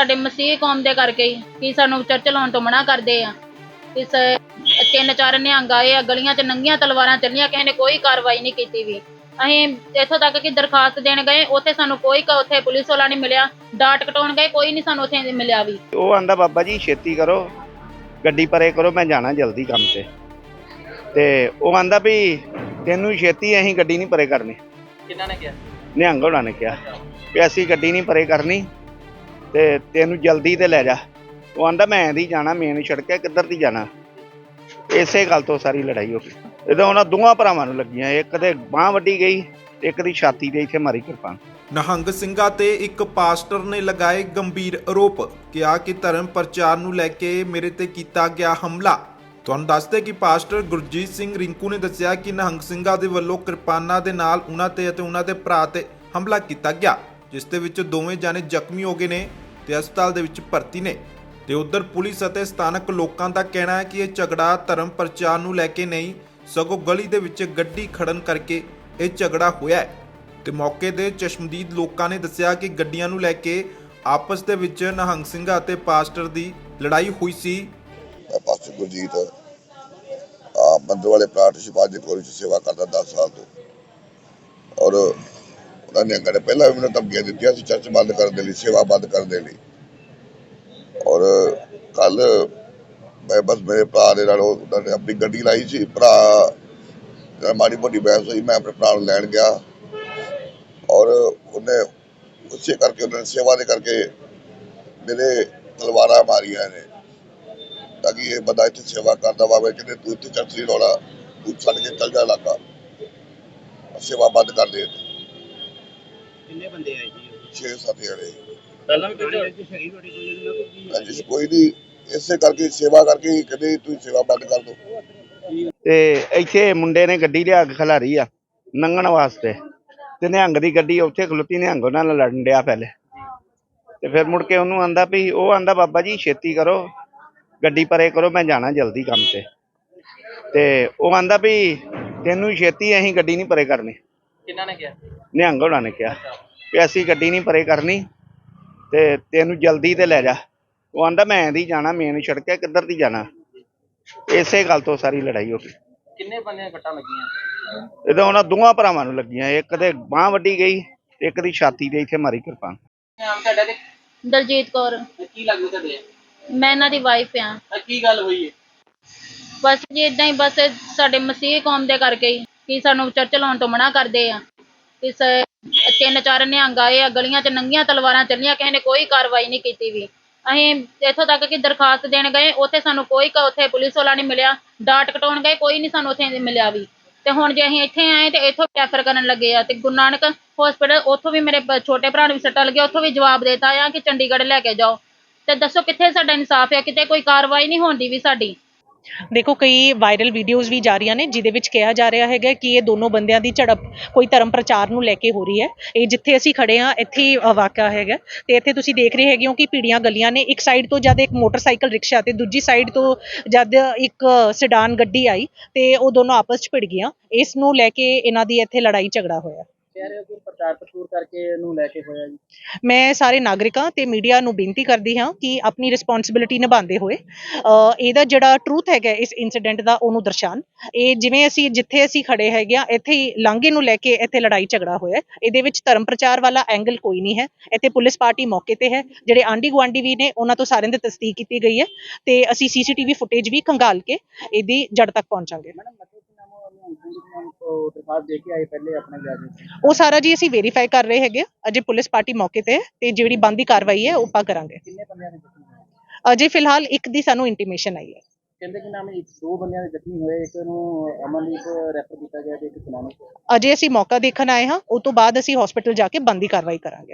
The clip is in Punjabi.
ਸਾਡੇ ਮਸੀਹ ਕੌਮ ਦੇ ਕਰਕੇ ਹੀ ਕਿ ਸਾਨੂੰ ਚਰਚ ਲਾਉਣ ਤੋਂ ਮਨਾ ਕਰਦੇ ਆ। ਇਸ ਤਿੰਨ ਚਾਰ ਨਿਹੰਗ ਆਏ ਆ ਗਲੀਆਂ 'ਚ ਨੰਗੀਆਂ ਤਲਵਾਰਾਂ ਚੱਲੀਆਂ ਕਿਸੇ ਨੇ ਕੋਈ ਕਾਰਵਾਈ ਨਹੀਂ ਕੀਤੀ ਵੀ। ਅਸੀਂ ਇੱਥੋਂ ਤੱਕ ਕਿ ਦਰਖਾਸਤ ਦੇਣ ਗਏ ਉੱਥੇ ਸਾਨੂੰ ਕੋਈ ਉੱਥੇ ਪੁਲਿਸ ਵਾਲਾ ਨਹੀਂ ਮਿਲਿਆ ਡਾਟ ਕਟਾਉਣ ਗਏ ਕੋਈ ਨਹੀਂ ਸਾਨੂੰ ਉੱਥੇ ਮਿਲਿਆ ਵੀ। ਉਹ ਆਂਦਾ ਬਾਬਾ ਜੀ ਛੇਤੀ ਕਰੋ ਗੱਡੀ ਪਰੇ ਕਰੋ ਮੈਂ ਜਾਣਾ ਜਲਦੀ ਕੰਮ ਤੇ। ਤੇ ਉਹ ਆਂਦਾ ਵੀ ਤੈਨੂੰ ਛੇਤੀ ਅਸੀਂ ਗੱਡੀ ਨਹੀਂ ਪਰੇ ਕਰਨੀ। ਕਿੰਨਾ ਨੇ ਕਿਹਾ? ਨਿਹੰਗ ਹੋਣਾ ਨੇ ਕਿਹਾ ਵੀ ਅਸੀਂ ਗੱਡੀ ਨਹੀਂ ਪਰੇ ਕਰਨੀ। ਤੇ ਤੈਨੂੰ ਜਲਦੀ ਤੇ ਲੈ ਜਾ। ਉਹ ਆਂਦਾ, ਮੈਂ ਦੀ ਜਾਣਾ ਮੇਨ ਸੜਕ ਹੈ ਕਿੱਧਰ ਦੀ ਜਾਣਾ। ਇਸੇ ਗੱਲ ਤੋਂ ਸਾਰੀ ਲੜਾਈ ਹੋ ਗਈ। ਇਹਦਾ ਉਹਨਾਂ ਦੋਵਾਂ ਭਰਾਵਾਂ ਨੂੰ ਲੱਗੀਆਂ। ਇੱਕ ਤੇ ਬਾਹ ਵੱਡੀ ਗਈ, ਇੱਕ ਦੀ ਛਾਤੀ ਤੇ ਇੱਥੇ ਮਾਰੀ ਕਿਰਪਾਨ। ਨਹੰਗ ਸਿੰਘਾਂ ਤੇ ਇੱਕ ਪਾਸਟਰ ਨੇ ਲਗਾਏ ਗੰਭੀਰ ਆਰੋਪ, ਕਿਹਾ ਕਿ ਧਰਮ ਪ੍ਰਚਾਰ ਨੂੰ ਲੈ ਕੇ ਮੇਰੇ ਤੇ ਕੀਤਾ ਗਿਆ ਹਮਲਾ। ਤੁਹਾਨੂੰ ਦੱਸਦੇ ਕਿ ਪਾਸਟਰ ਗੁਰਜੀਤ ਸਿੰਘ ਰਿੰਕੂ ਨੇ ਦੱਸਿਆ ਕਿ ਨਹੰਗ ਸਿੰਘਾਂ ਦੇ ਵੱਲੋਂ ਕਿਰਪਾਨਾਂ ਦੇ ਨਾਲ ਉਹਨਾਂ ਤੇ ਅਤੇ ਉਹਨਾਂ ਦੇ ਭਰਾ ਤੇ ਹਮਲਾ ਕੀਤਾ ਗਿਆ। ਜਿਸ ਦੇ ਵਿੱਚ ਦੋਵੇਂ ਜਾਣੇ ਜ਼ਖਮੀ ਹੋ ਗਏ ਨੇ ਤੇ ਹਸਪਤਾਲ ਦੇ ਵਿੱਚ ਭਰਤੀ ਨੇ। ਤੇ ਉਧਰ ਪੁਲਿਸ ਅਤੇ ਸਥਾਨਕ ਲੋਕਾਂ ਦਾ ਕਹਿਣਾ ਹੈ ਕਿ ਇਹ ਝਗੜਾ ਧਰਮ ਪ੍ਰਚਾਰ ਨੂੰ ਲੈ ਕੇ ਨਹੀਂ, ਸਗੋਂ ਗਲੀ ਦੇ ਵਿੱਚ ਗੱਡੀ ਖੜਨ ਕਰਕੇ ਇਹ ਝਗੜਾ ਹੋਇਆ ਹੈ। ਤੇ ਮੌਕੇ ਦੇ ਚਸ਼ਮਦੀਦ ਲੋਕਾਂ ਨੇ ਦੱਸਿਆ ਕਿ ਗੱਡੀਆਂ ਨੂੰ ਲੈ ਕੇ ਆਪਸ ਦੇ ਵਿੱਚ ਨਹੰਗ ਸਿੰਘਾਂ ਅਤੇ ਪਾਸਟਰ ਦੀ ਲੜਾਈ ਹੋਈ ਸੀ। ਪਾਸਟਰ ਗੁਰਜੀਤ ਆ ਮੰਦਰ ਵਾਲੇ ਪਲਾਟ ਸ਼ਿਵਾਜੀ ਕਾਲਜ 'ਚ ਸੇਵਾ ਕਰਦਾ 10 ਸਾਲ ਤੋਂ। ਔਰ ਉਹਨਾਂ ਨੇ ਅੰਗੜੇ, ਪਹਿਲਾਂ ਵੀ ਮੈਨੂੰ ਧਮਕੀਆਂ ਦਿੱਤੀਆਂ ਸੀ, ਚਰਚ ਬੰਦ ਕਰਨ ਦੇ ਲਈ, ਸੇਵਾ ਬੰਦ ਕਰਨ ਦੇ ਲਈ। ਔਰ ਕੱਲ ਮੈਂ ਬਸ ਮੇਰੇ ਭਰਾ ਦੇ ਨਾਲ ਉਹਨਾਂ ਨੇ ਆਪਣੀ ਗੱਡੀ ਲਾਈ ਸੀ, ਭਰਾ ਨਾਲ ਮਾੜੀ ਮੋਟੀ ਬਹਿਸ ਹੋਈ, ਮੈਂ ਆਪਣੇ ਭਰਾ ਨੂੰ ਲੈਣ ਗਿਆ। ਔਰ ਉਹਨੇ ਉਸੇ ਕਰਕੇ ਉਹਨਾਂ ਨੇ ਸੇਵਾ ਦੇ ਕਰਕੇ ਮੇਰੇ ਤਲਵਾਰਾਂ ਮਾਰੀਆਂ ਨੇ, ਤਾਂ ਕਿ ਇਹ ਬੰਦਾ ਇੱਥੇ ਸੇਵਾ ਕਰਦਾ ਵਾ ਕਿਤੇ ਤੂੰ ਇੱਥੇ ਚਰਚ ਨਹੀਂ ਲਾਉਣਾ ਤੂੰ ਛੱਡ ਕੇ ਚੱਲ ਜਾ ਇਲਾਕਾ। ਸੇਵਾ ਬੰਦ ਕਰ ਦੇ। ਕਿੰਨੇ ਬੰਦੇ ਆਏ ਜੀ? ਛੇ ਸੱਤ ਜਣੇ। ਪਹਿਲਾਂ ਵੀ ਕੋਈ ਸ਼ਹੀਦ ਹੋਣੀ ਕੋਈ ਹਾਂਜੀ ਕੋਈ ਨਹੀਂ। ਇਸੇ ਕਰਕੇ ਸੇਵਾ ਕਰਕੇ ਹੀ ਕਹਿੰਦੇ ਤੂੰ ਸੇਵਾ ਬੰਦ ਕਰ ਦੋ ਤੇ ਇੱਥੇ ਮੁੰਡੇ ਨੇ ਗੱਡੀ ਲਿਆ ਕੇ ਖਲਾਰੀ ਆ ਲੰਘਣ ਵਾਸਤੇ। ਤੇ ਨਿਹੰਗ ਦੀ ਗੱਡੀ ਉੱਥੇ ਖਲੋਤੀ ਨਿਹੰਗ ਉਹਨਾਂ ਨਾਲ ਲੜਨ ਡਿਆ ਪਹਿਲੇ। ਤੇ ਫਿਰ ਮੁੜ ਕੇ ਉਹਨੂੰ ਆਂਦਾ ਵੀ ਉਹ ਆਂਦਾ ਬਾਬਾ ਜੀ ਛੇਤੀ ਕਰੋ। ਗੱਡੀ ਪਰੇ ਕਰੋ ਮੈਂ ਜਾਣਾ ਜਲਦੀ ਕੰਮ ਤੇ। ਤੇ ਉਹ ਆਂਦਾ ਵੀ ਤੈਨੂੰ ਛੇਤੀ ਅਸੀਂ ਗੱਡੀ ਨਹੀਂ ਪਰੇ ਕਰਨੀ। ਕਿੰਨਾ ਨੇ ਕਿਹਾ? ਨਿਹੰਗ ਹੋਣਾ ਨੇ ਕਿਹਾ ਵੀ ਅਸੀਂ ਗੱਡੀ ਨਹੀਂ ਪਰੇ ਕਰਨੀ ਤੇ ਤੈਨੂੰ ਜਲਦੀ ਤੇ ਲੈ ਜਾ। ਉਹ ਆਂਦਾ ਮੈਂ ਦੀ ਜਾਣਾ ਮੇਨ ਸੜਕ ਹੈ ਕਿੱਧਰ ਦੀ ਜਾਣਾ। ਇਸੇ ਗੱਲ ਤੋਂ ਸਾਰੀ ਲੜਾਈ ਹੋ ਗਈ। ਕਿੰਨੇ ਬੰਦੇ ਕੱਟਾਂ ਲੱਗੀਆਂ? ਇਹਦਾ ਉਹਨਾਂ ਦੋਵਾਂ ਭਰਾਵਾਂ ਨੂੰ ਲੱਗੀਆਂ। ਇੱਕ ਤੇ ਬਾਹ ਵੱਡੀ ਗਈ ਇੱਕ ਦੀ ਛਾਤੀ ਤੇ ਇੱਥੇ ਮਾਰੀ ਕਿਰਪਾਨ। ਨਾਮ ਤੁਹਾਡਾ ਤੇ ਦਲਜੀਤ ਕੌਰ। ਕੀ ਲੱਗਦਾ ਤੁਹਾਡੇ? ਮੈਂ ਇਹਨਾਂ ਦੀ ਵਾਈਫ ਆ ਆ ਕੀ ਗੱਲ ਹੋਈ ਹੈ ਬਸ ਜੀ ਇਦਾਂ ਹੀ ਬਸ ਸਾਡੇ ਮਸੀਹ ਕੌਮ ਦੇ ਕਰਕੇ ਹੀ। ਕਿ ਸਾਨੂੰ ਚਰਚ ਲਾਉਣ ਤੋਂ ਮਨਾ ਕਰਦੇ ਆ। ਇਸ ਤਿੰਨ ਚਾਰ ਨਿਹੰਗ ਆਏ ਆ, ਗਲੀਆਂ 'ਚ ਨੰਗੀਆਂ ਤਲਵਾਰਾਂ ਚੱਲੀਆਂ, ਕਿਸੇ ਨੇ ਕੋਈ ਕਾਰਵਾਈ ਨਹੀਂ ਕੀਤੀ ਵੀ। ਅਸੀਂ ਇੱਥੋਂ ਤੱਕ ਕਿ ਦਰਖਾਸਤ ਦੇਣ ਗਏ, ਉੱਥੇ ਸਾਨੂੰ ਕੋਈ ਕ- ਉੱਥੇ ਪੁਲਿਸ ਵਾਲਾ ਨਹੀਂ ਮਿਲਿਆ, ਡਾਟ ਕਟਾਉਣ ਗਏ, ਕੋਈ ਨਹੀਂ ਸਾਨੂੰ ਉੱਥੇ ਮਿਲਿਆ ਵੀ। ਤੇ ਹੁਣ ਜੇ ਅਸੀਂ ਇੱਥੇ ਆਏ ਤੇ ਇੱਥੋਂ ਰੈਫਰ ਕਰਨ ਲੱਗੇ ਆ ਤੇ ਗੁਰੂ ਨਾਨਕ ਹਸਪੀਟਲ ਉੱਥੋਂ ਵੀ ਮੇਰੇ ਬ- ਛੋਟੇ ਭਰਾ ਨੂੰ ਵੀ ਸੱਟਾਂ ਲੱਗਿਆ, ਉੱਥੋਂ ਵੀ ਜਵਾਬ ਦੇਤਾ ਆ ਕਿ ਚੰਡੀਗੜ੍ਹ ਲੈ ਕੇ ਜਾਓ। ਤੇ ਦੱਸੋ ਕਿੱਥੇ ਸਾਡਾ ਇਨਸਾਫ ਆ, ਕਿਤੇ ਕੋਈ ਕਾਰਵਾਈ ਨਹੀਂ ਹੁੰਦੀ ਵੀ ਸਾਡੀ। ਦੇਖੋ ਕਈ ਵਾਇਰਲ ਵੀਡੀਓਜ਼ ਵੀ ਜਾ ਰਹੀਆਂ ਨੇ ਜਿਹਦੇ ਵਿੱਚ ਕਿਹਾ ਜਾ ਰਿਹਾ ਹੈਗਾ ਕਿ ਇਹ ਦੋਨੋਂ ਬੰਦਿਆਂ ਦੀ ਝੜਪ ਕੋਈ ਧਰਮ ਪ੍ਰਚਾਰ ਨੂੰ ਲੈ ਕੇ ਹੋ ਰਹੀ ਹੈ। ਇਹ ਜਿੱਥੇ ਅਸੀਂ ਖੜੇ ਆ ਇੱਥੇ ਹੀ, ਅ, ਵਾਕਿਆ ਹੈਗਾ। ਤੇ ਇੱਥੇ ਤੁਸੀਂ ਦੇਖ ਰਹੇ ਹੈਗੇ ਹੋ ਕਿ ਪੀੜੀਆਂ ਗਲੀਆਂ ਨੇ। ਇੱਕ ਸਾਈਡ ਤੋਂ ਜਦ ਇੱਕ ਮੋਟਰਸਾਈਕਲ ਰਿਕਸ਼ਾ ਤੇ ਦੂਜੀ ਸਾਈਡ ਤੋਂ ਜਦ ਇੱਕ ਸਿਡਾਨ ਗੱਡੀ ਆਈ ਤੇ ਉਹ ਦੋਨੋਂ ਆਪਸ 'ਚ ਭਿੜ ਗਈਆਂ। ਇਸ ਨੂੰ ਲੈ ਕੇ ਇਹਨਾਂ ਦੀ ਇੱਥੇ ਲੜਾਈ ਝਗੜਾ ਹੋਇਆ। ਪ੍ਰਚਾਰ ਪ੍ਰਚੂਰ ਕਰਕੇ ਇਹਨੂੰ ਲੈ ਕੇ ਹੋਇਆ ਜੀ। ਮੈਂ ਸਾਰੇ ਨਾਗਰਿਕਾਂ ਤੇ ਮੀਡੀਆ ਨੂੰ ਬੇਨਤੀ ਕਰਦੀ ਹਾਂ ਕਿ ਆਪਣੀ ਰਿਸਪੌਂਸਿਬਿਲਿਟੀ ਨਿਭਾਉਂਦੇ ਹੋਏ ਅ, ਇਹਦਾ ਜਿਹੜਾ ਟਰੂਥ ਹੈਗਾ ਇਸ ਇਨਸੀਡੈਂਟ ਦਾ ਉਹਨੂੰ ਦਰਸਾਉਣ। ਇਹ ਜਿਵੇਂ ਅਸੀਂ ਜਿੱਥੇ ਅਸੀਂ ਖੜੇ ਹੈਗੇ ਆ ਇੱਥੇ ਹੀ ਲਾਂਘੇ ਨੂੰ ਲੈ ਕੇ ਇੱਥੇ ਲੜਾਈ ਝਗੜਾ ਹੋਇਆ ਹੈ। ਇਹਦੇ ਵਿੱਚ ਧਰਮ ਪ੍ਰਚਾਰ ਵਾਲਾ ਐਂਗਲ ਕੋਈ ਨਹੀਂ ਹੈ। ਇੱਥੇ ਪੁਲਿਸ ਪਾਰਟੀ ਮੌਕੇ ਤੇ ਹੈ। ਜਿਹੜੇ ਆਂਢੀ ਗੁਆਂਢੀ ਵੀ ਨੇ ਉਹਨਾਂ ਤੋਂ ਸਾਰਿਆਂ ਦੀ ਤਸਦੀਕ ਕੀਤੀ ਗਈ ਹੈ। ਤੇ ਅਸੀਂ ਸੀਸੀਟੀਵੀ ਫੁਟੇਜ ਵੀ ਖੰਗਾਲ ਕੇ ਇਹਦੀ ਜੜ ਤੱਕ ਪਹੁੰਚਾਂਗੇ। ਮੈਡਮ ਮਤਲਬ ਦਰਖਾਸਤ ਦੇ ਕੇ ਆਏ ਪਹਿਲੇ ਆਪਣੇ ਜਾ ਕੇ ਉਹ ਸਾਰਾ ਜੀ ਅਸੀਂ ਵੈਰੀਫਾਈ ਕਰ ਰਹੇ ਹੈਗੇ ਆ। ਅਜੇ ਪੁਲਿਸ ਪਾਰਟੀ ਮੌਕੇ ਤੇ ਹੈ ਤੇ ਜਿਹੜੀ ਬੰਦੀ ਕਾਰਵਾਈ ਹੈ ਉਹ ਆਪਾਂ ਕਰਾਂਗੇ। ਕਿੰਨੇ ਬੰਦਿਆਂ ਦੇ ਜ਼ਖਮੀ ਹੋਏ? ਅਜੇ ਫਿਲਹਾਲ ਇੱਕ ਦੀ ਸਾਨੂੰ ਇੰਟੀਮੇਸ਼ਨ ਆਈ ਹੈ। ਕਹਿੰਦੇ ਕਿ ਨਾਮ ਇੱਕ ਦੋ ਬੰਦਿਆਂ ਦੇ ਜ਼ਖਮੀ ਹੋਏ ਇੱਕ ਨੂੰ ਅਮਨਦੀਪ ਰੈਫਰ ਕੀਤਾ ਗਿਆ ਤੇ ਇੱਕ ਸੁਨਾਮੀ। ਅਜੇ ਅਸੀਂ ਮੌਕਾ ਦੇਖਣ ਆਏ ਹਾਂ ਉਸ ਤੋਂ ਬਾਅਦ ਅਸੀਂ ਹਸਪੀਟਲ ਜਾ ਕੇ ਬੰਦੀ ਕਾਰਵਾਈ ਕਰਾਂਗੇ।